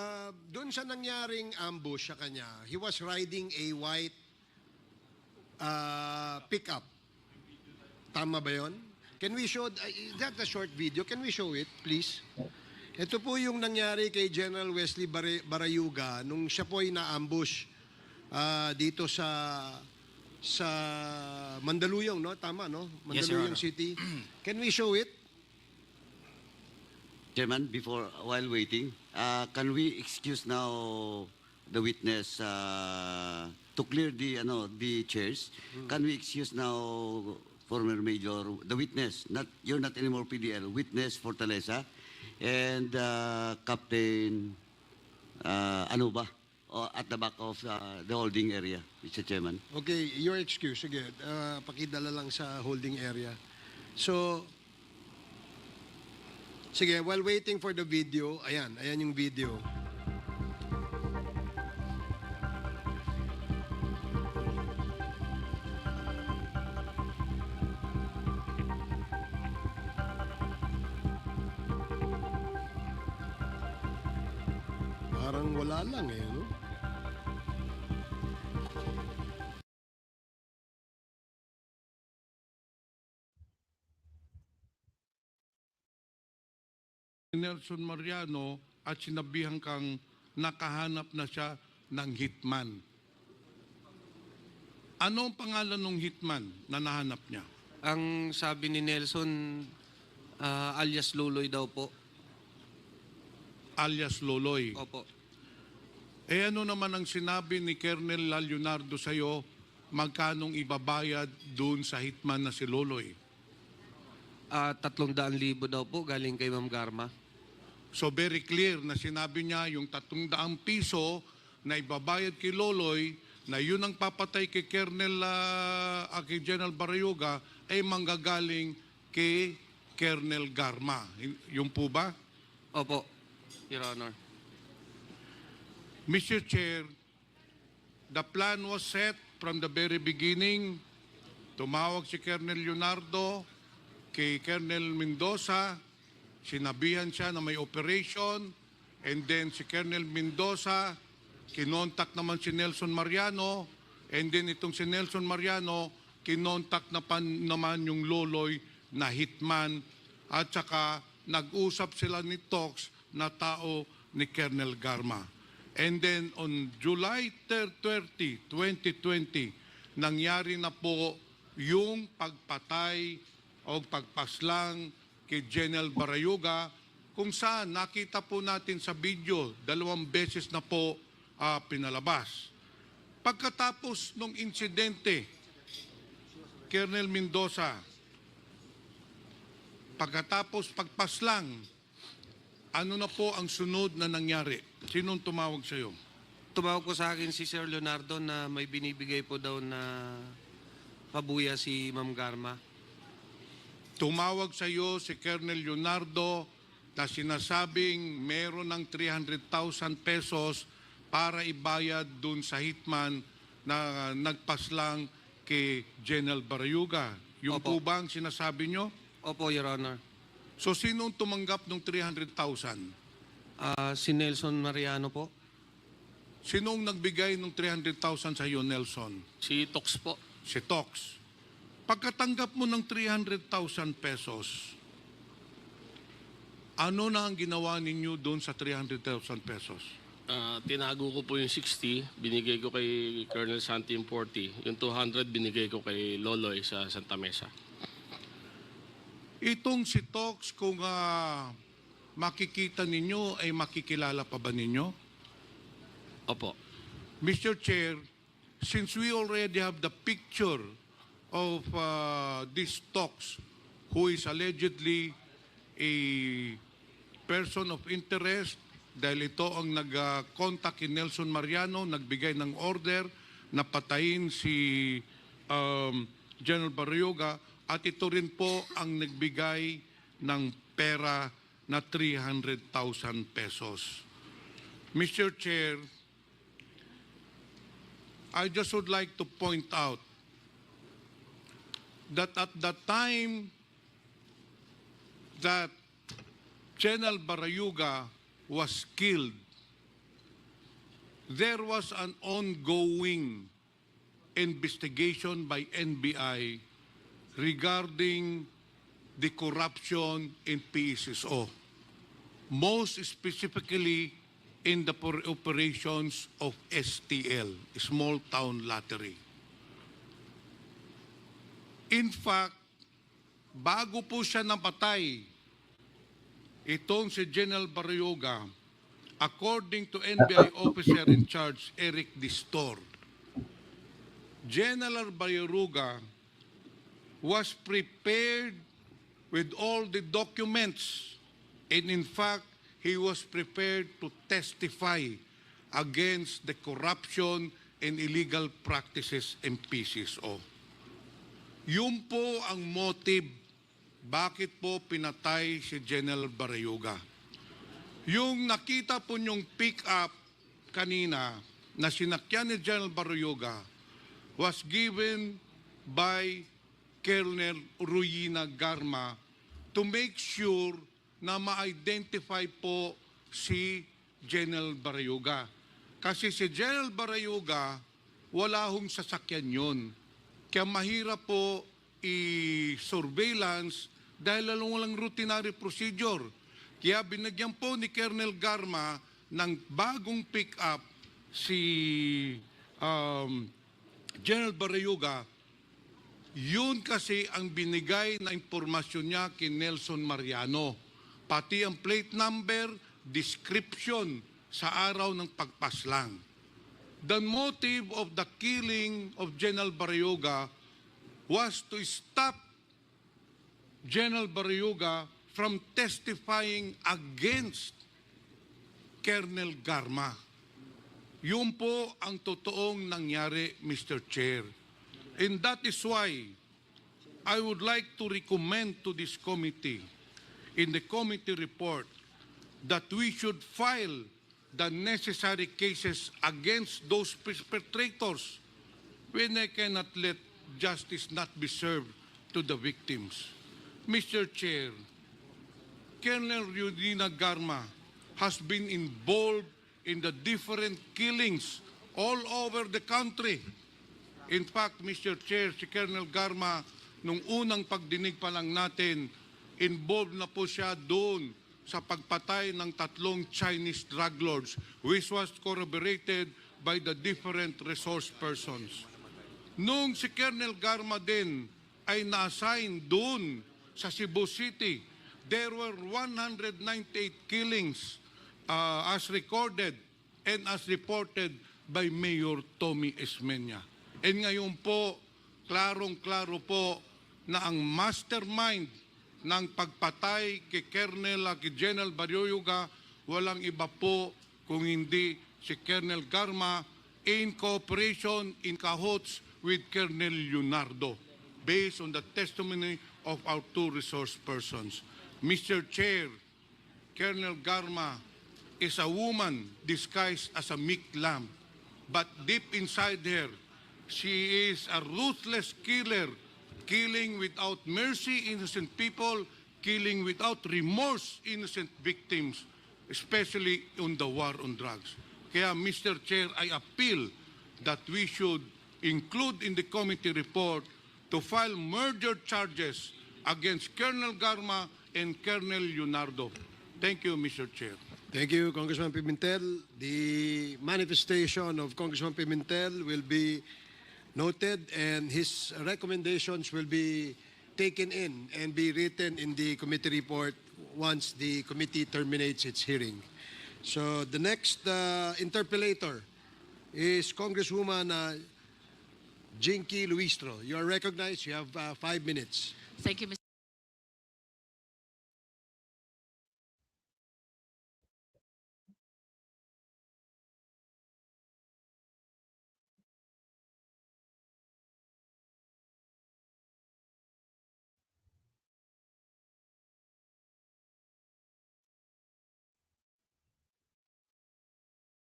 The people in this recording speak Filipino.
Uh, doon sa nangyaring ambush sa kanya, he was riding a white uh, pickup. Tama ba yon? Can we show, uh, is that a short video? Can we show it, please? Ito po yung nangyari kay General Wesley Bare- Barayuga nung siya po ay na-ambush ah, dito sa sa Mandaluyong, no? Tama, no? Yes, Mandaluyong Honor. City. Can we show it? Chairman, before, while waiting, uh, can we excuse now the witness uh, to clear the, ano, the chairs? Can we excuse now former Major, the witness, not, you're not anymore PDL, witness Fortaleza, and uh, Captain uh, ano ba? O, at the back of uh, the holding area, Mr. Chairman. Okay, your excuse. Sige, ah, pakidala lang sa holding area. So, sige, while waiting for the video, ayan, ayan yung video. Parang wala lang eh, no? Nelson Mariano at sinabihan kang nakahanap na siya ng hitman. Ano ang pangalan ng hitman na nahanap niya? Ang sabi ni Nelson, ah, alias Luloy daw po. Alias Loloy. Opo. Eh ano naman ang sinabi ni Colonel Leonardo sa'yo magkanong ibabayad doon sa hitman na si Loloy? Ah, tatlong daan libo daw po galing kay Ma'am Garma. So very clear na sinabi niya yung 300 piso na ibabayad kay Loloy na yun ang papatay kay Colonel uh, kay General Barayuga ay manggagaling kay Colonel Garma. Yung po ba? Opo, Your Honor. Mr. Chair, the plan was set from the very beginning. Tumawag si Colonel Leonardo kay Colonel Mendoza. Sinabihan siya na may operation. And then si Colonel Mendoza, kinontak naman si Nelson Mariano. And then itong si Nelson Mariano, kinontak na pan, naman yung loloy na hitman. At saka nag-usap sila ni Tox na tao ni Colonel Garma. And then on July 30, 2020, nangyari na po yung pagpatay o pagpaslang kay General Barayuga kung saan nakita po natin sa video dalawang beses na po ah, pinalabas. Pagkatapos ng insidente, Colonel Mendoza, pagkatapos pagpaslang, ano na po ang sunod na nangyari? Sinong tumawag sa iyo? Tumawag po sa akin si Sir Leonardo na may binibigay po daw na pabuya si Ma'am Garma. Tumawag sa iyo si Colonel Leonardo na sinasabing meron ng 300,000 pesos para ibayad dun sa hitman na nagpaslang kay General Barayuga. Yung Opo. po ba ang sinasabi nyo? Opo, Your Honor. So sinong tumanggap ng 300,000? Ah, si Nelson Mariano po. Sinong nagbigay ng 300,000 sa iyo, Nelson? Si Tox po. Si Tox. Pagkatanggap mo ng 300,000 pesos, ano na ang ginawa ninyo doon sa 300,000 pesos? Ah, tinago ko po yung 60, binigay ko kay Colonel Santi yung 40. Yung 200 binigay ko kay Loloy sa Santa Mesa. Itong si Tox, kung ah, makikita ninyo, ay makikilala pa ba ninyo? Opo. Mr. Chair, since we already have the picture of uh, this Tox, who is allegedly a person of interest, dahil ito ang nag-contact kay Nelson Mariano, nagbigay ng order na patayin si um, General Barrioga, at ito rin po ang nagbigay ng pera na 300,000 pesos. Mr. Chair, I just would like to point out that at the time that General Barayuga was killed there was an ongoing investigation by NBI regarding the corruption in PSSO, most specifically in the operations of STL, Small Town Lottery. In fact, bago po siya napatay, itong si General Barrioga, according to NBI officer in charge, Eric Distor, General Barrioga was prepared with all the documents and in fact, he was prepared to testify against the corruption and illegal practices in PCSO. Yun po ang motive bakit po pinatay si General Barayuga. Yung nakita po niyong pick up kanina na sinakyan ni General Barayuga was given by Colonel Ruyina Garma to make sure na ma-identify po si General Barayuga. Kasi si General Barayuga, wala hong sasakyan yun. Kaya mahirap po i-surveillance dahil walang routinary procedure. Kaya binagyan po ni Colonel Garma ng bagong pick-up si um, General Barayuga. Yun kasi ang binigay na impormasyon niya kay Nelson Mariano. Pati ang plate number, description sa araw ng pagpaslang. The motive of the killing of General Barayuga was to stop General Barayuga from testifying against Colonel Garma. Yun po ang totoong nangyari, Mr. Chair. And that is why I would like to recommend to this committee, in the committee report, that we should file the necessary cases against those perpetrators when I cannot let justice not be served to the victims. Mr. Chair, Colonel Yudina Garma has been involved in the different killings all over the country. In fact, Mr. Chair, si Colonel Garma, nung unang pagdinig pa lang natin, involved na po siya doon sa pagpatay ng tatlong Chinese drug lords, which was corroborated by the different resource persons. Nung si Colonel Garma din ay na-assign doon sa Cebu City, there were 198 killings uh, as recorded and as reported by Mayor Tommy Esmeña. And ngayon po, klarong-klaro po na ang mastermind ng pagpatay kay Colonel uh, kay General Baryoyoga walang iba po kung hindi si Colonel Garma in cooperation in cahoots with Colonel Leonardo based on the testimony of our two resource persons. Mr. Chair, Colonel Garma is a woman disguised as a meek lamb, but deep inside her, she is a ruthless killer, killing without mercy innocent people, killing without remorse innocent victims, especially on the war on drugs. Kaya, Mr. Chair, I appeal that we should include in the committee report to file murder charges against Colonel Garma and Colonel Leonardo. Thank you, Mr. Chair. Thank you, Congressman Pimentel. The manifestation of Congressman Pimentel will be noted and his recommendations will be taken in and be written in the committee report once the committee terminates its hearing. So the next uh, interpellator is Congresswoman uh, Jinky Luistro. You are recognized. You have uh, five minutes. Thank you, Mr.